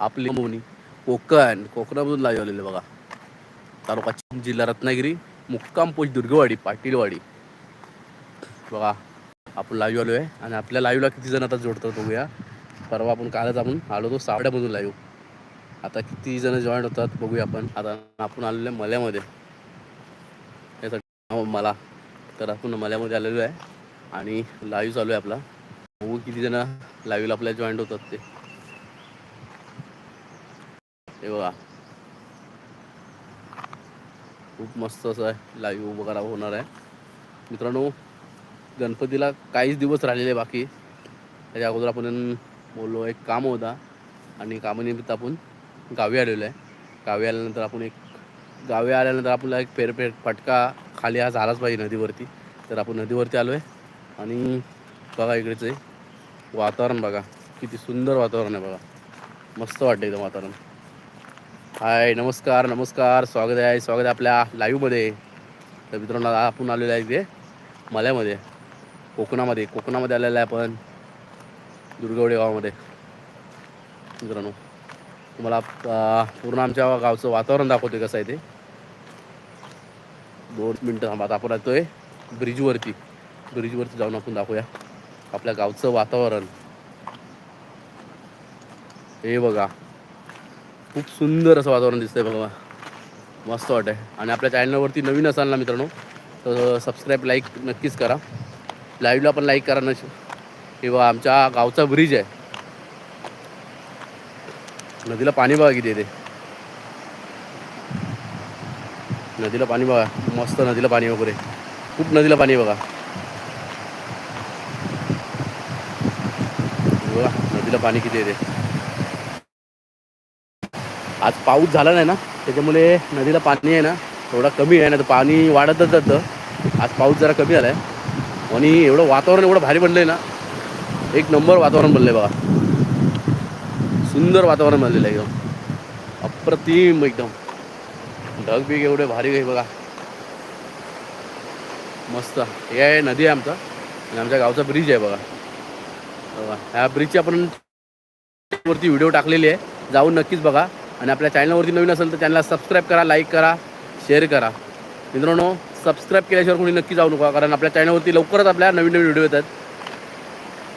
आपली मोनी कोकण कोकणामधून लाईव्ह आलेले बघा. तालुका जिल्हा रत्नागिरी मुक्काम पोच दुर्गवाडी पाटीलवाडी. बघा आपण लाईव्ह आलो आहे आणि आपल्या लाईव्हला किती जण आता जोडतात बघूया. परवा आपण कालच आपण आलो होतो सावड्यामधून लाईव्ह. आता किती जण जॉईन होतात बघूया आपण. आता आपण आलेलो आहे मल्यामध्ये. यासाठी मला. तर आपण मल्यामध्ये आलेलो आहे आणि लाईव्ह चालू आहे आपला. बघू किती जण लाईव्हला आपल्या जॉईंट होतात ते. हे बघा. खूप मस्त असं आहे. लाईव्ह वगैरे होणार आहे. मित्रांनो गणपतीला काहीच दिवस राहिलेले बाकी. त्याच्या अगोदर आपण बोललो एक काम होता. आणि कामानिमित्त आपण गावी आलेलो आहे. गावी आल्यानंतर आपण एक गावी आल्यानंतर आपल्याला एक फेर फटका खाली हा झालाच पाहिजे नदीवरती. तर आपण नदीवरती आलो आहे आणि बघा इकडेचं वातावरण बघा. किती सुंदर वातावरण आहे बघा. मस्त वाटतं एकदम वातावरण. हाय नमस्कार नमस्कार. स्वागत आहे स्वागत आहे आपल्या लाईव्हमध्ये तर मित्रांनो आपण आलेलो आहे इथे मल्यामध्ये कोकणामध्ये. कोकणामध्ये आलेलं आहे आपण दुर्गवडे गावामध्ये. मित्रांनो तुम्हाला पूर्ण आमच्या गावचं वातावरण दाखवते कसं आहे ते. दोन मिनटं थांबा आपण येतोय ब्रिजवरती. ब्रिजवरती जाऊन आपण दाखवूया आपल्या गावचं वातावरण. हे बघा. खूप सुंदर असं वातावरण दिसतंय बघा. मस्त वाटतंय. आणि आपल्या चॅनलवरती नवीन असाल ना मित्रांनो तर सबस्क्राईब लाईक नक्कीच करा. लाईव्हला पण लाईक करा न किंवा आमच्या गावचा ब्रिज आहे. नदीला पाणी बघा किती येते. नदीला पाणी बघा. मस्त नदीला पाणी वगैरे. खूप नदीला पाणी बघा. बघा नदीला पाणी किती येते. आज पाऊस झाला नाही ना त्याच्यामुळे नदीला पाणी आहे ना थोडा कमी आहे ना तर पाणी वाढतच जातं. आज पाऊस जरा कमी झाला आहे आणि एवढं वातावरण एवढं भारी बनलं आहे ना एक नंबर वातावरण बनलं आहे बघा. सुंदर वातावरण बनलेलं आहे एकदम. अप्रतिम एकदम. ढग बिग एवढे भारी आहे बघा. मस्त. हे आहे नदी आहे आमचा. आणि आमच्या गावचा ब्रिज आहे बघा. बघा ह्या ब्रिजची आपण वरती व्हिडिओ टाकलेली आहे. जाऊन नक्कीच बघा. आणि आपल्या चॅनलवरती नवीन असेल तर चॅनलला सबस्क्राईब करा लाईक करा शेअर करा. मित्रांनो सबस्क्राईब केल्याशिवाय कोणी नक्की जाऊ नका कारण आपल्या चॅनलवरती लवकरच आपल्या नवीन नवीन व्हिडिओ येतात.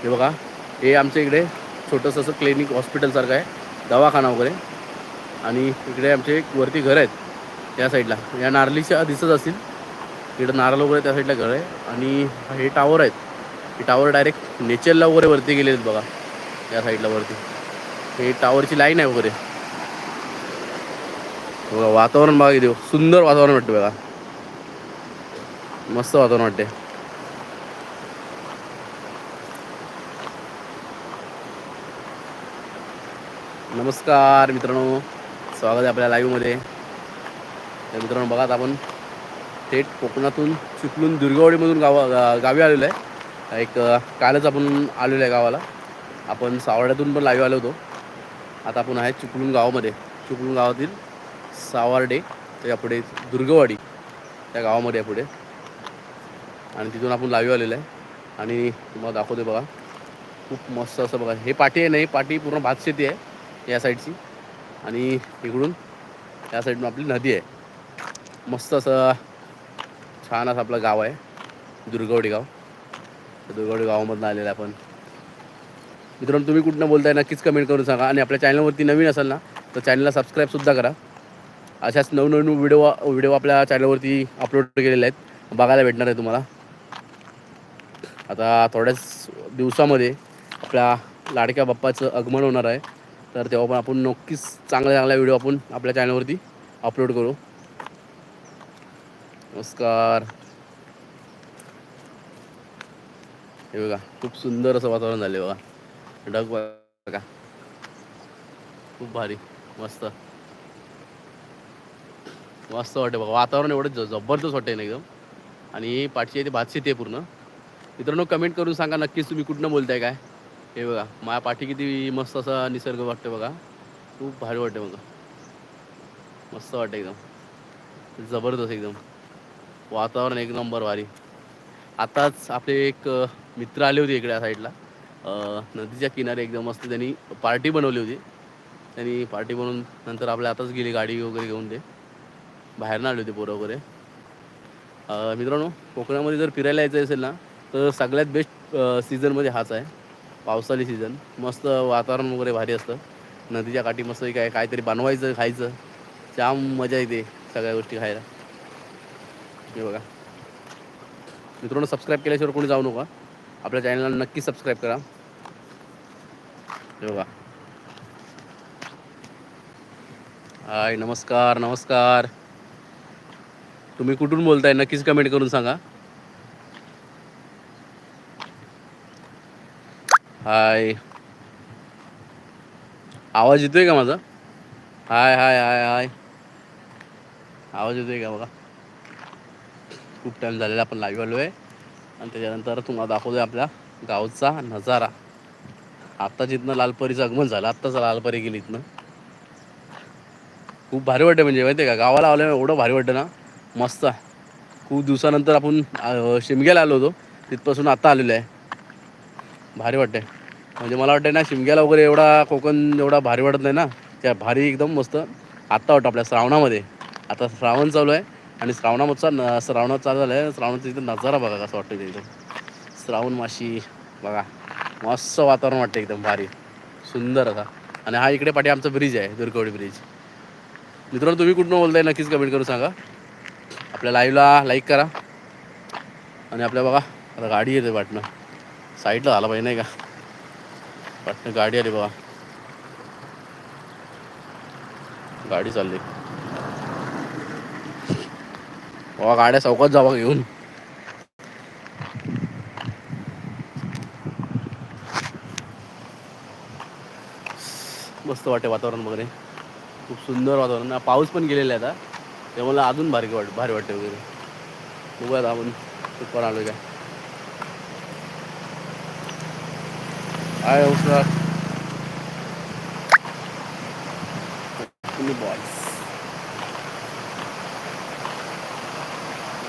हे बघा हे आमच्या इकडे छोटंसं असं क्लिनिक हॉस्पिटलसारखं आहे दवाखाना वगैरे. आणि इकडे आमचे वरती घर आहेत या साईडला या नारलीच्या दिसत असतील. इकडं नारळ वगैरे त्या साईडला घर आहे. आणि हे टावर आहेत. हे टावर डायरेक्ट नेचरला वगैरे वरती गेले आहेत बघा या साईडला वरती. हे टावरची लाईन आहे वगैरे. बघा वातावरण बघा किती सुंदर वातावरण वाटतं बघा. मस्त वातावरण वाटते नमस्कार मित्रांनो स्वागत आहे आपल्या लाईव्हमध्ये तर मित्रांनो बघा आता आपण थेट कोकणातून चिपलून दुर्गावडीमधून गावा गावी आलेलो आहे. एक कालच आपण आलेलो आहे गावाला. आपण सावर्ड्यातून पण लाईव्ह आलो होतो. आता आपण आहे चिपळूण गावामध्ये. चिपळूण गावातील सावार्डे त्याच्यापुढे दुर्गवाडी त्या गावामध्ये आहे पुढे आणि तिथून आपण लाईव्ह आलेलं आहे. आणि तुम्हाला दाखवते बघा. खूप मस्त असं बघा. हे पाठी आहे नाही पाठी पूर्ण भातशेती आहे या साईडची. आणि इकडून त्या साईडून आपली नदी आहे. मस्त असं छान असं आपलं गाव आहे. दुर्गवडी गाव. दुर्गवडी गावामधनं आलेलं आहे आपण. मित्रांनो तुम्ही कुठनं बोलताय नक्कीच कमेंट करून सांगा. आणि आपल्या चॅनलवरती नवीन असाल ना तर चॅनलला सबस्क्राईबसुद्धा करा. अशाच नवनवीन व्हिडिओ व्हिडिओ आपल्या चॅनलवरती अपलोड केलेले आहेत. बघायला भेटणार आहे तुम्हाला. आता थोड्याच दिवसामध्ये आपल्या लाडक्या बाप्पाचं आगमन होणार आहे. तर तेव्हा पण आपण नक्कीच चांगल्या चांगला व्हिडिओ आपण आपल्या चॅनलवरती अपलोड करू. नमस्कार. हे बघा खूप सुंदर असं वातावरण झालं बघा. ढग बघा. खूप भारी मस्त. मस्त वाटते बघा. वातावरण एवढं जबरदस्त वाटते ना एकदम. आणि पाठची आहे ते भातशेती आहे पूर्ण. मित्रांनो कमेंट करून सांगा नक्कीच तुम्ही कुठनं बोलताय काय. हे बघा माझ्या पाठी किती मस्त असा निसर्ग वाटतं बघा. खूप भारी वाटते बघा. मस्त वाटतं एकदम. जबरदस्त एकदम. वातावरण एक नंबर भारी आताच आपले एक मित्र आले होते इकडे साईडला नदीच्या किनारे एकदम मस्त त्यांनी पार्टी बनवली होती. त्यांनी पार्टी बनवून नंतर आपल्या आताच गेली गाडी वगैरे घेऊन ते. बाहेरनं आले होते पोरं वगैरे. मित्रांनो कोकणामध्ये जर फिरायला यायचं असेल ना तर सगळ्यात बेस्ट सीझनमध्ये हाच आहे. पावसाळी सीझन मस्त वातावरण वगैरे भारी असतं. नदीच्या काठी मस्त काय काहीतरी बनवायचं खायचं. जाम मजा येते सगळ्या गोष्टी खायला. हे बघा. मित्रांनो सबस्क्राईब केल्याशिवाय कोणी जाऊ नका. आपल्या चॅनलला नक्की सबस्क्राईब करा. हे बघा. हाय नमस्कार नमस्कार. तुम्ही कुठून बोलताय? नक्कीच कमेंट करून सांगा. हाय आवाज येतोय का माझा? हाय हाय हाय हाय आवाज येतोय का बघा? खूप टाईम झालेला आपण लाईव्ह आलो आहे आणि त्याच्यानंतर तुम्हाला दाखवतोय आपल्या गावचा नजारा. आत्ता जिथनं लालपरीचं आगमन झालं आत्ताच लालपरी गेली इथनं. खूप भारी वाटतं म्हणजे माहिती आहे का? गावाला आल्यावर एवढं भारी वाटतं ना. मस्त खूप दिवसानंतर आपण शिमग्याला आलो होतो. तिथपासून आता आलेलो आहे. भारी वाटते म्हणजे मला वाटतं ना शिमग्याला वगैरे एवढा कोकण एवढा भारी वाटत नाही ना. त्या भारी एकदम मस्त. आत्ता वाटतं आपल्या श्रावणामध्ये. आता श्रावण चालू आहे आणि श्रावणामधचा न श्रावणात चालू झालं आहे श्रावणाचा इथं नजारा बघा कसं वाटतं ते एकदम. श्रावण माशी बघा. मस्त वातावरण वाटतं एकदम भारी. सुंदर असा. आणि हा इकडे पाठी आमचा ब्रिज आहे दुर्गवडी ब्रिज. मित्रांनो तुम्ही कुठून बोलताय नक्कीच कमेंट करून सांगा. आपल्या लाईव्हला लाईक करा. आणि आपल्या बघा आता गाडी येते वाटणं. साईडला झाला पाहिजे नाही का? वाटणं गाडी आली बघा. गाडी चालली. बाबा गाड्या चौकात जावा घेऊन. मस्त वाटते वातावरण वगैरे खूप सुंदर वातावरण. पाऊस पण गेलेला आहे आता. ते मला अजून भारी वाट भारी वाटते वगैरे. बघूयात आपण कुठपर आलो काय. आय उस्रा बॉयस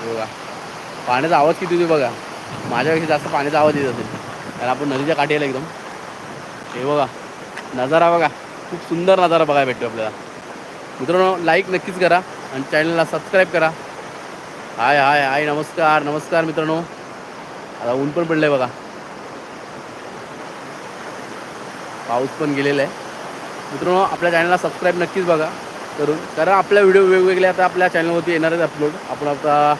बघा. पाण्याचा आवाज किती होतो बघा. माझ्यापेक्षा जास्त पाण्याचा आवाज येत असेल. कारण आपण नदीच्या काठीला एकदम. हे बघा. नजारा बघा. खूप सुंदर नजारा बघायला भेटतो आपल्याला. मित्रांनो लाईक नक्कीच करा. आणि चॅनलला सबस्क्राईब करा. हाय हाय हाय नमस्कार नमस्कार मित्रांनो. आता ऊन पण पडलं आहे बघा. पाऊस पण गेलेला आहे. मित्रांनो आपल्या चॅनलला सबस्क्राईब नक्कीच बघा. करून कारण आपल्या व्हिडिओ वेगवेगळे आता आपल्या चॅनलवरती येणारच अपलोड आपण आता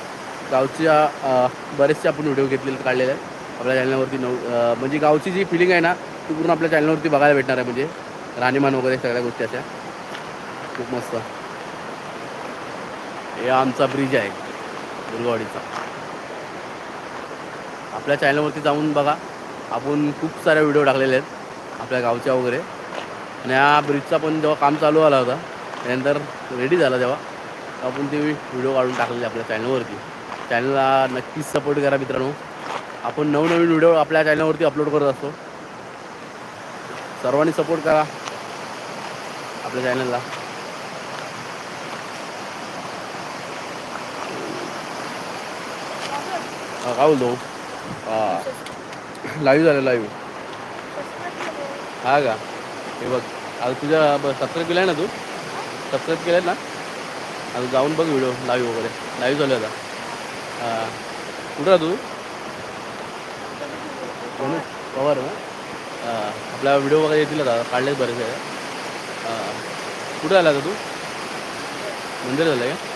गावच्या बरेचसे आपण व्हिडिओ घेतलेले काढलेले आहेत. आपल्या चॅनलवरती नऊ म्हणजे गावची जी फिलिंग आहे ना ती पूर्ण आपल्या चॅनलवरती बघायला भेटणार आहे. म्हणजे राहणीमान वगैरे सगळ्या गोष्टी अशा. खूप मस्त. हे आमचा ब्रिज आहे. दुर्गावाडीचा आपल्या चॅनलवरती जाऊन बघा. आपण खूप साऱ्या व्हिडिओ टाकलेले आहेत. आपल्या गावच्या वगैरे. आणि हा ब्रिजचा पण जेव्हा काम चालू आला होता त्यानंतर रेडी झाला तेव्हा आपण ते व्हिडिओ काढून टाकलेले आपल्या चॅनलवरती चॅनलला नक्कीच सपोर्ट करा मित्रांनो. आपण नवनवीन व्हिडिओ आपल्या चॅनलवरती अपलोड करत असतो. सर्वांनी सपोर्ट करा. आपल्या चॅनलला हा, काय बोलतो हां. लाईव्ह झालं लाईव्ह हा का? हे बघ आता तुझ्या सबस्क्राईब केलं आहे ना तू? सबस्क्राईब केलं आहे ना? आता जाऊन बघ व्हिडिओ लाईव्ह वगैरे. लाईव्ह झालं आता. हां. कुठं राहतो तू? म्हणून पवार ना? हां. आपला व्हिडिओ वगैरे येतील आता काढलेच बरेच आहे हां. कुठं आला आता तू? मंदिर झालं आहे का?